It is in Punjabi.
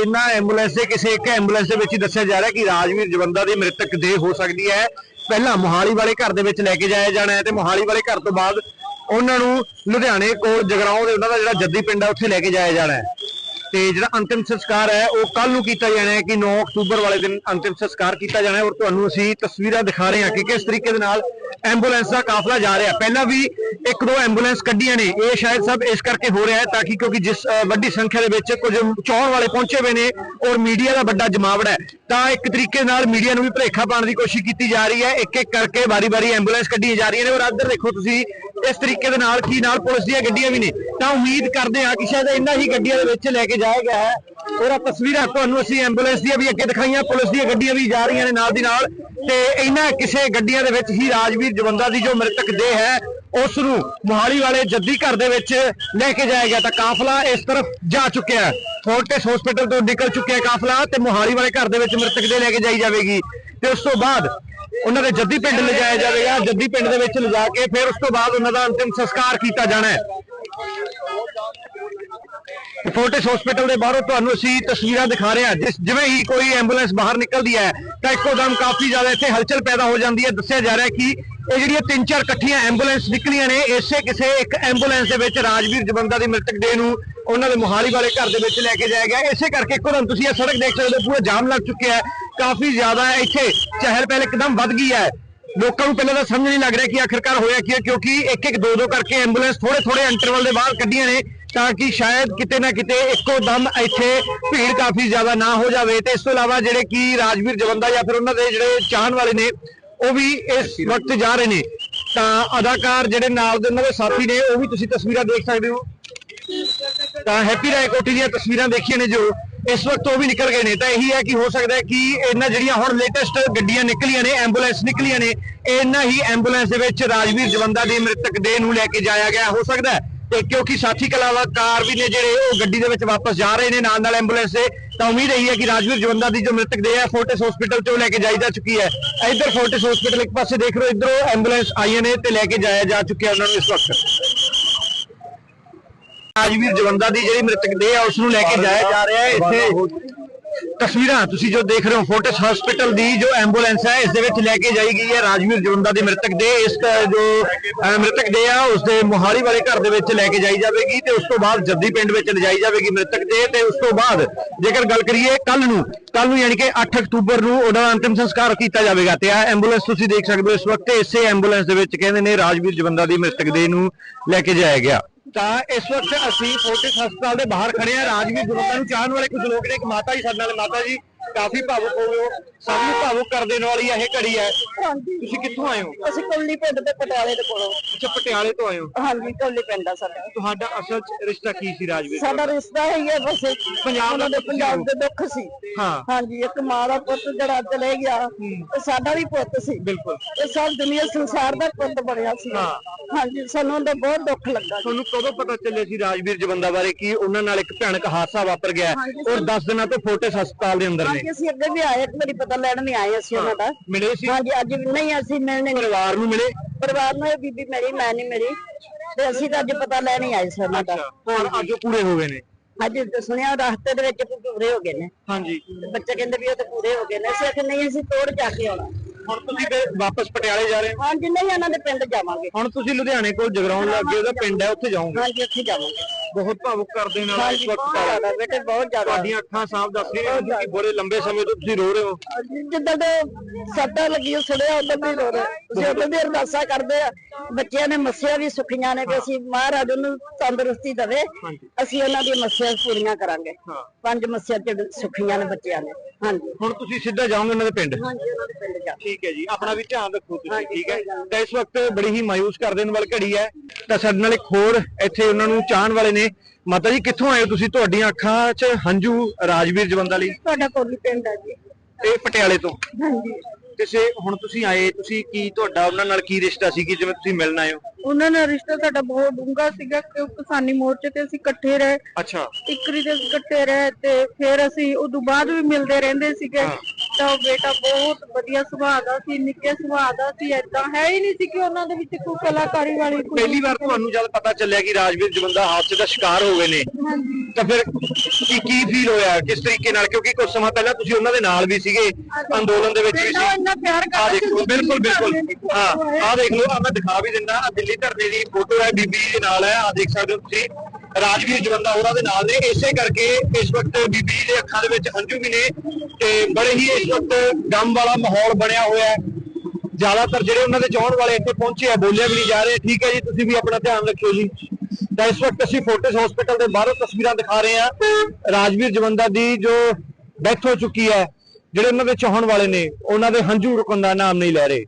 ਇਹਨਾਂ ਐਂਬੂਲੈਂਸ ਦੇ, ਕਿਸੇ ਇੱਕ ਐਂਬੂਲੈਂਸ ਦੇ ਵਿੱਚ ਹੀ ਦੱਸਿਆ ਜਾ ਰਿਹਾ ਕਿ ਰਾਜਵੀਰ ਜਵੰਦਾ ਦੀ ਮ੍ਰਿਤਕ ਦੇਹ ਹੋ ਸਕਦੀ ਹੈ। ਪਹਿਲਾਂ ਮੋਹਾਲੀ ਵਾਲੇ ਘਰ ਦੇ ਵਿੱਚ ਲੈ ਕੇ ਜਾਇਆ ਜਾਣਾ ਹੈ ਤੇ ਮੋਹਾਲੀ ਵਾਲੇ ਘਰ ਤੋਂ ਬਾਅਦ ਉਹਨਾਂ ਨੂੰ ਲੁਧਿਆਣੇ ਕੋਲ ਜਗਰਾਉਂ ਦੇ ਉਹਨਾਂ ਦਾ ਜਿਹੜਾ ਜੱਦੀ ਪਿੰਡ ਹੈ, ਉੱਥੇ ਲੈ ਕੇ ਜਾਇਆ ਜਾਣਾ ਹੈ। ਤੇ ਜਿਹੜਾ ਅੰਤਿਮ ਸੰਸਕਾਰ ਹੈ, ਉਹ ਕੱਲ ਨੂੰ ਕੀਤਾ ਜਾਣਾ ਹੈ ਕਿ 9 ਅਕਤੂਬਰ ਵਾਲੇ ਦਿਨ ਅੰਤਿਮ ਸੰਸਕਾਰ ਕੀਤਾ ਜਾਣਾ ਹੈ ਔਰ ਤੁਹਾਨੂੰ ਅਸੀਂ ਤਸਵੀਰਾਂ ਦਿਖਾ ਰਹੇ ਹਾਂ ਕਿ ਕਿਸ ਤਰੀਕੇ ਦੇ ਨਾਲ ਐਂਬੂਲੈਂਸ ਦਾ ਕਾਫਲਾ ਜਾ ਰਿਹਾ। ਪਹਿਲਾਂ ਵੀ ਇੱਕ ਦੋ ਐਂਬੂਲੈਂਸ ਕੱਢੀਆਂ ਨੇ। ਇਹ ਸ਼ਾਇਦ ਸਭ ਇਸ ਕਰਕੇ ਹੋ ਰਿਹਾ ਹੈ ਤਾਂ ਕਿ ਕਿਉਂਕਿ ਜਿਸ ਵੱਡੀ ਸੰਖਿਆ ਦੇ ਵਿੱਚ ਕੁਝ ਚੌਣ ਵਾਲੇ ਪਹੁੰਚੇ ਹੋਏ ਨੇ ਔਰ ਮੀਡੀਆ ਦਾ ਵੱਡਾ ਜਮਾਵੜਾ ਹੈ। ਤਾਂ ਇੱਕ ਤਰੀਕੇ ਨਾਲ ਮੀਡੀਆ ਨੂੰ ਵੀ ਭਲੇਖਾ ਪਾਉਣ ਦੀ ਕੋਸ਼ਿਸ਼ ਕੀਤੀ ਜਾ ਰਹੀ ਹੈ। ਇੱਕ ਇੱਕ ਕਰਕੇ ਵਾਰੀ-ਵਾਰੀ ਐਂਬੂਲੈਂਸ ਕੱਢੀਆਂ ਜਾ ਰਹੀਆਂ ਨੇ ਔਰ ਇੱਧਰ ਦੇਖੋ ਤੁਸੀਂ, ਇਸ ਤਰੀਕੇ ਦੇ ਨਾਲ ਕੀ ਨਾਲ ਪੁਲਿਸ ਦੀਆਂ ਗੱਡੀਆਂ ਵੀ ਨੇ। ਤਾਂ ਉਮੀਦ ਕਰਦੇ ਹਾਂ ਕਿ ਸ਼ਾਇਦ ਇਹਨਾਂ ਹੀ ਗੱਡੀਆਂ ਦੇ ਵਿੱਚ ਲੈ ਕੇ ਜਾਇਆ ਗਿਆ ਹੈ। ਔਰ ਆਹ ਤਸਵੀਰਾਂ ਤੁਹਾਨੂੰ ਅਸੀਂ ਐਂਬੂਲੈਂਸ ਦੀਆਂ ਵੀ ਅੱਗੇ ਦਿਖਾਈਆਂ। ਪੁਲਿਸ ਦੀਆਂ ਗੱਡੀਆਂ ਵੀ ਜਾ ਰਹੀਆਂ ਨੇ ਨਾਲ ਦੀ ਨਾਲ। ਤੇ ਇਹਨਾਂ ਕਿਸੇ ਗੱਡੀਆਂ ਦੇ ਵਿੱਚ ਹੀ ਰਾਜਵੀਰ ਜਵੰਦਾ ਦੀ ਜੋ ਮ੍ਰਿਤਕ ਦੇਹ ਹੈ ਉਸ ਨੂੰ ਮੋਹਾਲੀ ਵਾਲੇ ਜੱਦੀ ਘਰ ਦੇ ਵਿੱਚ ਲੈ ਕੇ ਜਾਇਆ ਗਿਆ ਤਾਂ ਕਾਫਲਾ ਇਸ ਤਰਫ ਜਾ ਚੁੱਕਿਆ ਹੈ। ਫੋਰਟਿਸ ਹਸਪੀਟਲ ਤੋਂ ਨਿਕਲ ਚੁੱਕਿਆ ਕਾਫਲਾ ਤੇ ਮੋਹਾਲੀ ਵਾਲੇ ਘਰ ਦੇ ਵਿੱਚ ਮ੍ਰਿਤਕ ਦੇ ਲੈ ਕੇ ਜਾਈ ਜਾਵੇਗੀ। ਤੇ ਉਸ ਤੋਂ ਬਾਅਦ ਉਹਨਾਂ ਦੇ ਜੱਦੀ ਪਿੰਡ ਲਿਜਾਇਆ ਜਾਵੇਗਾ। ਜੱਦੀ ਪਿੰਡ ਦੇ ਵਿੱਚ ਲਿਜਾ ਕੇ ਫਿਰ ਉਸ ਤੋਂ ਬਾਅਦ ਉਹਨਾਂ ਦਾ ਅੰਤਿਮ ਸੰਸਕਾਰ ਕੀਤਾ ਜਾਣਾ ਹੈ। ਫੋਰਟਿਸ ਹਸਪੀਟਲ ਦੇ ਬਾਹਰੋਂ ਤੁਹਾਨੂੰ ਅਸੀਂ ਤਸਵੀਰਾਂ ਦਿਖਾ ਰਹੇ ਹਾਂ। ਜਿਸ ਜਿਵੇਂ ਹੀ ਕੋਈ ਐਂਬੂਲੈਂਸ ਬਾਹਰ ਨਿਕਲਦੀ ਹੈ ਤਾਂ ਇੱਕੋ ਦਮ ਕਾਫੀ ਜ਼ਿਆਦਾ ਇੱਥੇ ਹਲਚਲ ਪੈਦਾ ਹੋ ਜਾਂਦੀ ਹੈ। ਦੱਸਿਆ ਜਾ ਰਿਹਾ ਹੈ ਕਿ ਇਹ ਜਿਹੜੀਆਂ ਤਿੰਨ ਚਾਰ ਇਕੱਠੀਆਂ ਐਂਬੂਲੈਂਸ ਨਿਕਲੀਆਂ ਨੇ, ਇਸੇ ਕਿਸੇ ਇੱਕ ਐਂਬੂਲੈਂਸ ਦੇ ਵਿੱਚ ਰਾਜਵੀਰ ਜਵੰਦਾ ਦੀ ਮ੍ਰਿਤਕ ਦੇਹ ਨੂੰ ਉਹਨਾਂ ਦੇ ਮੋਹਾਲੀ ਵਾਲੇ ਘਰ ਦੇ ਵਿੱਚ ਲੈ ਕੇ ਜਾਇਆ ਗਿਆ। ਇਸੇ ਕਰਕੇ ਇੱਕੋ ਦਮ ਤੁਸੀਂ ਇਹ ਸੜਕ ਦੇਖ ਸਕਦੇ ਹੋ, ਪੂਰਾ ਜਾਮ ਲੱਗ ਚੁੱਕਿਆ ਹੈ। ਕਾਫੀ ਜ਼ਿਆਦਾ ਇੱਥੇ ਚਹਿਲ ਪਹਿਲ ਇੱਕਦਮ ਵੱਧ ਗਈ ਹੈ। ਲੋਕਾਂ ਨੂੰ ਪਹਿਲਾਂ ਤਾਂ ਸਮਝ ਨਹੀਂ ਲੱਗ ਰਿਹਾ ਕਿ ਆਖਿਰਕਾਰ ਹੋਇਆ ਕੀ ਹੈ, ਕਿਉਂਕਿ ਇੱਕ ਇੱਕ ਦੋ ਦੋ ਕਰਕੇ ਐਂਬੂਲੈਂਸ ਥੋੜੇ ਥੋੜੇ ਇੰਟਰਵਲ ਦੇ ਬਾਹਰ ਕੱਢੀਆਂ ਨੇ ਤਾਂ ਕਿ ਸ਼ਾਇਦ ਕਿਤੇ ਨਾ ਕਿਤੇ ਇੱਕੋ ਦਮ ਇੱਥੇ ਭੀੜ ਕਾਫੀ ਜ਼ਿਆਦਾ ਨਾ ਹੋ ਜਾਵੇ। ਤੇ ਇਸ ਤੋਂ ਇਲਾਵਾ ਜਿਹੜੇ ਕਿ ਰਾਜਵੀਰ ਜਵੰਦਾ ਜਾਂ ਫਿਰ ਉਹਨਾਂ ਦੇ ਜਿਹੜੇ ਚਾਹਣ ਵਾਲੇ ਨੇ ਉਹ ਵੀ ਇਸ ਵਕਤ ਜਾ ਰਹੇ ਨੇ। ਤਾਂ ਅਦਾਕਾਰ ਜਿਹੜੇ ਨਾਲ ਦੇ ਉਹਨਾਂ ਦੇ ਸਾਥੀ ਨੇ, ਉਹ ਵੀ ਤੁਸੀਂ ਤਸਵੀਰਾਂ ਦੇਖ ਸਕਦੇ ਹੋ। ਤਾਂ ਹੈਪੀ ਰਾਏ ਕੋਟੀ ਦੀਆਂ ਤਸਵੀਰਾਂ ਦੇਖੀਆਂ ਨੇ ਜੋ, ਇਸ ਵਕਤ ਉਹ ਵੀ ਨਿਕਲ ਗਏ ਨੇ। ਤਾਂ ਇਹੀ ਹੈ ਕਿ ਹੋ ਸਕਦਾ ਹੈ ਕਿ ਇਹਨਾਂ ਜਿਹੜੀਆਂ ਹੁਣ ਲੇਟੈਸਟ ਗੱਡੀਆਂ ਨਿਕਲੀਆਂ ਨੇ ਐਂਬੂਲੈਂਸ ਨਿਕਲੀਆਂ ਨੇ ਇਹਨਾਂ ਹੀ ਐਂਬੂਲੈਂਸ ਦੇ ਵਿੱਚ ਰਾਜਵੀਰ ਜਵੰਦਾ ਦੀ ਮ੍ਰਿਤਕ ਦੇਹ ਨੂੰ ਲੈ ਕੇ ਜਾਇਆ ਗਿਆ। ਹੋ ਸਕਦਾ ਹੈ ਤੇ ਕਿਉਂਕਿ ਸਾਥੀ ਕਲਾਕਾਰ ਵੀ ਨੇ ਜਿਹੜੇ ਉਹ ਗੱਡੀ ਦੇ ਵਿੱਚ ਵਾਪਸ ਜਾ ਰਹੇ ਨੇ ਨਾਲ ਨਾਲ ਐਂਬੂਲੈਂਸ ਦੇ। ਤਾਂ ਉਮੀਦ ਇਹੀ ਹੈ ਕਿ ਰਾਜਵੀਰ ਜਵੰਦਾ ਦੀ ਜੋ ਮ੍ਰਿਤਕ ਦੇਹ ਹੈ ਫੋਰਟਿਸ ਹਸਪੀਟਲ ਤੋਂ ਲੈ ਕੇ ਜਾਈ ਜਾ ਚੁੱਕੀ ਹੈ। ਇੱਧਰ ਫੋਰਟਿਸ ਹਸਪੀਟਲ ਇੱਕ ਪਾਸੇ ਦੇਖ ਰਹੇ ਇੱਧਰੋਂ ਐਂਬੂਲੈਂਸ ਆਈਆਂ ਨੇ ਤੇ ਲੈ ਕੇ ਜਾਇਆ ਜਾ ਚੁੱਕਿਆ ਉਹਨਾਂ ਨੂੰ ਇਸ ਵਕਤ। ਰਾਜਵੀਰ ਜਵੰਦਾ ਦੀ ਜਿਹੜੀ ਮ੍ਰਿਤਕ ਦੇਹ ਹੈ, ਉਸ ਨੂੰ ਲੈ ਕੇ ਜਾਇਆ ਜਾ ਰਿਹਾ ਹੈ। ਇੱਥੇ ਤਸਵੀਰਾਂ ਤੁਸੀਂ ਜੋ ਦੇਖ ਰਹੇ ਹੋ, ਫੋਰਟਿਸ ਹਸਪੀਟਲ ਦੀ ਜੋ ਐਂਬੂਲੈਂਸ ਹੈ, ਇਸ ਦੇ ਵਿੱਚ ਲੈ ਕੇ ਜਾਈ ਗਈ ਹੈ ਰਾਜਵੀਰ ਜਵੰਦਾ ਦੀ ਮ੍ਰਿਤਕ ਦੇਹ। ਇਸ ਜੋ ਮ੍ਰਿਤਕ ਦੇਹ ਆ, ਉਸ ਦੇ ਮੋਹਾਲੀ ਵਾਲੇ ਘਰ ਦੇ ਵਿੱਚ ਲੈ ਕੇ ਜਾਈ ਜਾਵੇਗੀ ਤੇ ਉਸ ਤੋਂ ਬਾਅਦ ਜੱਦੀ ਪਿੰਡ ਵਿੱਚ ਲਿਜਾਈ ਜਾਵੇਗੀ ਮ੍ਰਿਤਕ ਦੇਹ ਤੇ ਉਸ ਤੋਂ ਬਾਅਦ ਜੇਕਰ ਗੱਲ ਕਰੀਏ ਕੱਲ ਨੂੰ ਕੱਲ ਨੂੰ ਯਾਨੀ ਕਿ 8 ਅਕਤੂਬਰ ਨੂੰ ਉਹਨਾਂ ਦਾ ਅੰਤਿਮ ਸੰਸਕਾਰ ਕੀਤਾ ਜਾਵੇਗਾ ਤੇ ਆ ਐਂਬੂਲੈਂਸ ਤੁਸੀਂ ਦੇਖ ਸਕਦੇ ਹੋ ਇਸ ਵਕਤ ਇਸੇ ਐਂਬੂਲੈਂਸ ਦੇ ਵਿੱਚ ਕਹਿੰਦੇ ਨੇ ਰਾਜਵੀਰ ਜਵੰਦਾ ਦੀ ਮ੍ਰਿਤਕ ਦੇਹ ਨੂੰ ਲੈ ਕੇ ਜਾਇਆ ਗਿਆ। ਤਾਂ ਇਸ ਵਕਤ ਅਸੀਂ ਫੋਰਟਿਸ ਹਸਪਤਾਲ ਦੇ ਬਾਹਰ ਖੜੇ ਆ ਰਾਜਵੀਰ ਜਵੰਦਾ ਨੂੰ ਚਾਹਣ ਵਾਲੇ ਕੁਝ ਲੋਕ ਨੇ। ਇੱਕ ਮਾਤਾ ਜੀ ਸਾਡੇ ਨਾਲ, ਮਾਤਾ ਜੀ। ਕਾਫੀ ਭਾਵੁਕ ਹੋ ਗਏ ਹੋ। ਸਭ ਨੂੰ ਭਾਵੁਕ ਕਰ ਦੇਣ ਵਾਲੀ ਇਹ ਘੜੀ ਹੈ। ਹਾਂਜੀ। ਤੁਸੀਂ ਕਿੱਥੋਂ ਆਏ ਹੋ? ਅਸੀਂ ਕੱਲੀ ਪਿੰਡ ਦੇ ਪਟਿਆਲੇ ਦੇ ਕੋਲੋਂ। ਅੱਛਾ ਪਟਿਆਲੇ ਤੋਂ ਆਏ ਹੋ। ਹਾਂਜੀ ਕੱਲੀ ਪਿੰਡ ਆ ਸਾਡਾ। ਤੁਹਾਡਾ ਅਸਲ 'ਚ ਰਿਸ਼ਤਾ ਕੀ ਸੀ ਰਾਜਵੀਰ ਸਾਡਾ ਰਿਸ਼ਤਾ ਹੈ ਹੀ ਬਸ ਪੰਜਾਬ ਦਾ ਦੇ ਪੰਜਾਬ ਦੇ ਦੁੱਖ ਸੀ। ਹਾਂ। ਹਾਂਜੀ ਇੱਕ ਮਾਂ ਦਾ ਪੁੱਤ ਜਿਹੜਾ ਚਲੇ ਗਿਆ ਤੇ ਸਾਡਾ ਵੀ ਪੁੱਤ ਸੀ। ਬਿਲਕੁਲ। ਤੇ ਸਭ ਦੁਨੀਆ ਸੰਸਾਰ ਦਾ ਪੁੱਤ ਬਣਿਆ ਸੀ। ਹਾਂ। ਹਾਂਜੀ ਸਾਨੂੰ ਉਹਦਾ ਬਹੁਤ ਦੁੱਖ ਲੱਗਾ। ਤੁਹਾਨੂੰ ਕਦੋਂ ਪਤਾ ਚੱਲਿਆ ਸੀ ਰਾਜਵੀਰ ਜਵੰਦਾ ਬਾਰੇ ਕਿ ਉਹਨਾਂ ਨਾਲ ਇੱਕ ਭਿਆਨਕ ਹਾਦਸਾ ਵਾਪਰ ਗਿਆ ਔਰ 10 ਦਿਨਾਂ ਤੋਂ ਫੋਰਟਿਸ ਹਸਪਤਾਲ ਦੇ ਅੰਦਰ ਨੇ? ਹਾਂਜੀ ਅਸੀਂ ਅੱਗੇ ਵੀ ਆਏ ਇੱਕ ਵਾਰੀ ਪਤਾ ਲੈਣ ਵੀ ਆਏ ਅਸੀਂ ਉਹਨਾਂ ਦਾ ਮਿਲੇ ਸੀ? ਹਾਂਜੀ ਅੱਜ ਵੀ ਨਹੀਂ ਅਸੀਂ ਮਿਲਣੇ ਨਹੀਂ। ਪਰਿਵਾਰ ਨੂੰ ਮਿਲੇ? ਪਰਿਵਾਰ ਨੂੰ ਇਹ ਬੀਬੀ ਮੇਰੀ ਮੈਂ ਨਹੀਂ ਮੇਰੀ ਤੇ ਅਸੀਂ ਤਾਂ ਅੱਜ ਪਤਾ ਲੈਣ ਹੀ ਆਏ ਸੀ ਉਹਨਾਂ ਦਾ। ਪਰ ਅੱਜ ਉਹ ਪੂਰੇ ਹੋ ਗਏ ਨੇ? ਅੱਜ ਸੁਣਿਆ ਰਸਤੇ ਦੇ ਵਿੱਚ ਪੂਰੇ ਹੋ ਗਏ ਨੇ। ਹਾਂਜੀ। ਤੇ ਬੱਚੇ ਕਹਿੰਦੇ ਵੀ ਉਹ ਤਾਂ ਪੂਰੇ ਹੋ ਗਏ ਨੇ। ਅਸੀਂ ਆਖਿਆ ਨਹੀਂ ਅਸੀਂ ਤੋੜ ਜਾ ਕੇ ਆਉਣਾ ਹੁਣ। ਤੁਸੀਂ ਫਿਰ ਵਾਪਸ ਪਟਿਆਲੇ ਜਾ ਰਹੇ ਹੋ? ਹਾਂਜੀ ਨਹੀਂ ਇਹਨਾਂ ਦੇ ਪਿੰਡ ਜਾਵਾਂਗੇ। ਹੁਣ ਤੁਸੀਂ ਲੁਧਿਆਣੇ ਕੋਲ ਜਗਰਾਉਣ ਲੱਗੇ ਉਹਦਾ ਪਿੰਡ ਹੈ ਉੱਥੇ ਜਾਓਗੇ? ਹਾਂਜੀ ਉੱਥੇ ਜਾਵਾਂਗੇ। ਬਹੁਤ ਭਾਵੁਕ ਕਰ ਦੇਣ ਵਾਲਾ ਇਸ ਵਕਤ ਦਾ ਜ਼ਿਆਦਾ ਬੇਟੇ ਬਹੁਤ ਜ਼ਿਆਦਾ। ਤੁਹਾਡੀਆਂ ਅੱਖਾਂ ਸਾਫ਼ ਦੱਸ ਰਹੀਆਂ ਨੇ ਕਿ ਬੜੇ ਲੰਬੇ ਸਮੇਂ ਤੋਂ ਤੁਸੀਂ ਰੋ ਰਹੇ ਹੋ। ਜਿੱਦਾਂ ਦੇ ਸੱਟਾਂ ਲੱਗੀਆਂ ਸੁਣਿਆ ਉਦੋਂ ਵੀ ਰੋ ਰਹੇ ਉਦੋਂ ਦੀ ਅਰਦਾਸਾਂ ਕਰਦੇ ਆ। ਬੱਚਿਆਂ ਨੇ ਮੱਸਿਆ ਵੀ ਸੁਖੀਆਂ ਨੇ ਵੀ ਅਸੀਂ ਮਹਾਰਾਜ ਨੂੰ ਤੰਦਰੁਸਤੀ ਦੇਵੇ। ਅਸੀਂ ਉਹਨਾਂ ਦੀ ਮੱਸਿਆ ਪੂਰੀਆਂ ਕਰਾਂਗੇ। ਪੰਜ ਮੱਸਿਆ ਚ ਸੁਖੀਆਂ ਨੇ ਬੱਚਿਆਂ ਨੇ। ਹਾਂਜੀ। ਹੁਣ ਤੁਸੀਂ ਸਿੱਧਾ ਜਾਓਗੇ ਉਹਨਾਂ ਦੇ ਪਿੰਡ? ਹਾਂਜੀ ਉਹਨਾਂ ਦੇ ਪਿੰਡ ਜਾ। ਠੀਕ ਹੈ ਜੀ ਆਪਣਾ ਵੀ ਧਿਆਨ ਰੱਖੋ ਤੁਸੀਂ ਠੀਕ ਹੈ। ਤਾਂ ਇਸ ਵਕਤ ਬੜੀ ਹੀ ਮਾਇੂਸ ਕਰ ਦੇਣ ਵਾਲੀ ਘੜੀ ਹੈ। ਤਾਂ ਸਾਡੇ ਨਾਲ ਇੱਕ ਹੋਰ ਇੱਥੇ ਉਹਨਾਂ ਨੂੰ ਚਾਹਣ ਵਾਲੇ ਨੇ। ਮਾਤਾ ਜੀ ਕਿੱਥੋਂ ਆਏ ਹੋ ਤੁਸੀਂ? ਤੁਹਾਡੀਆਂ ਅੱਖਾਂ 'ਚ ਹੰਝੂ ਰਾਜਵੀਰ ਜਵੰਦਾ ਲਈ। ਤੁਹਾਡਾ ਕੋਲੀ ਪਿੰਡ ਹੈ ਜੀ। ਤੇ ਪਟਿਆਲੇ ਤੋਂ। ਹਾਂਜੀ। ਕਿਸੇ ਹੁਣ ਤੁਸੀਂ ਆਏ ਤੁਸੀਂ ਕੀ ਤੁਹਾਡਾ ਉਹਨਾਂ ਨਾਲ ਕੀ ਰਿਸ਼ਤਾ ਸੀ ਕਿ ਜਿਵੇਂ ਤੁਸੀਂ ਮਿਲਣ ਆਏ ਹੋ? ਉਹਨਾਂ ਨਾਲ ਰਿਸ਼ਤਾ ਸਾਡਾ ਬਹੁਤ ਡੂੰਘਾ ਸੀਗਾ ਕਿ ਕਿਸਾਨੀ ਮੋਰਚੇ ਤੇ ਅਸੀਂ ਇਕੱਠੇ ਰਹੇ। ਅੱਛਾ। ਇਕਰੀ ਦੇ ਇਕੱਠੇ ਰਹੇ ਤੇ ਫਿਰ ਅਸੀਂ ਉਦੋਂ ਬਾਅਦ ਵੀ ਮਿਲਦੇ ਰਹਿੰਦੇ ਸੀਗੇ। ਕੀਤਾ ਉਹ ਬੇਟਾ ਬਹੁਤ ਵਧੀਆ ਸੁਭਾਅ ਦਾ ਸੀ ਨਿੱਕੇ ਸੁਭਾਅ ਦਾ ਸੀ ਏਦਾਂ ਹੈ ਹੀ ਨਹੀਂ ਸੀ ਕਿ ਉਹਨਾਂ ਦੇ ਵਿੱਚ ਕੋਈ ਕਲਾਕਾਰੀ ਵਾਲੀ ਕੋਈ ਪਹਿਲੀ ਵਾਰ ਤੁਹਾਨੂੰ ਜਦ ਪਤਾ ਚੱਲਿਆ ਕਿ ਰਾਜਵੀਰ ਜਵੰਦਾ ਹਾਦਸੇ ਦਾ ਸ਼ਿਕਾਰ ਹੋ ਗਏ ਨੇ ਹਾਂਜੀ। ਤਾਂ ਫਿਰ ਕੀ ਕੀ ਫੀਲ ਹੋਇਆ? ਕਿਸ ਤਰੀਕੇ ਨਾਲ? ਕਿਉਂਕਿ ਕੁਝ ਸਮਾਂ ਪਹਿਲਾਂ ਤੁਸੀਂ ਉਹਨਾਂ ਦੇ ਨਾਲ ਵੀ ਸੀਗੇ ਅੰਦੋਲਨ ਦੇ ਵਿੱਚ ਵੀ ਸੀ ਇੰਨਾ ਪਿਆਰ ਆ ਦੇਖੋ ਬਿਲਕੁਲ ਬਿਲਕੁਲ। ਹਾਂ ਆ ਦੇਖ ਲਓ ਆ ਮੈਂ ਦਿਖਾ ਵੀ ਦਿੰਦਾ ਆ ਦਿੱਲੀ ਧਰਨੇ ਦੀ ਫੋਟੋ ਹੈ ਬੀਬੀ ਦੇ ਨਾਲ ਹੈ ਆ ਦੇਖ ਸਕਦੇ ਹੋ ਤੁਸੀਂ। ਰਾਜਵੀਰ ਜਵੰਦਾ ਉਹਨਾਂ ਦੇ ਨਾਲ ਨੇ। ਇਸੇ ਕਰਕੇ ਇਸ ਵਕਤ ਬੀਬੀ ਦੇ ਅੱਖਾਂ ਦੇ ਵਿੱਚ ਹੰਝੂ ਵੀ ਨੇ ਤੇ ਬੜੇ ਹੀ ਇਸ ਵਕਤ ਗਮ ਵਾਲਾ ਮਾਹੌਲ ਬਣਿਆ ਹੋਇਆ ਹੈ। ਜ਼ਿਆਦਾਤਰ ਜਿਹੜੇ ਉਹਨਾਂ ਦੇ ਚਾਹਣ ਵਾਲੇ ਇੱਥੇ ਪਹੁੰਚੇ ਆ ਬੋਲਿਆ ਵੀ ਨਹੀਂ ਜਾ ਰਹੇ। ਠੀਕ ਹੈ ਜੀ ਤੁਸੀਂ ਵੀ ਆਪਣਾ ਧਿਆਨ ਰੱਖਿਓ ਜੀ। ਤਾਂ ਇਸ ਵਕਤ ਅਸੀਂ ਫੋਰਟਿਸ ਹਸਪੀਟਲ ਦੇ ਬਾਹਰੋਂ ਤਸਵੀਰਾਂ ਦਿਖਾ ਰਹੇ ਹਾਂ। ਰਾਜਵੀਰ ਜਵੰਦਾ ਦੀ ਜੋ ਡੈਥ ਹੋ ਚੁੱਕੀ ਹੈ, ਜਿਹੜੇ ਉਹਨਾਂ ਦੇ ਚਾਹਣ ਵਾਲੇ ਨੇ, ਉਹਨਾਂ ਦੇ ਹੰਝੂ ਰੁਕਣ ਦਾ ਨਾਮ ਨਹੀਂ ਲੈ ਰਹੇ।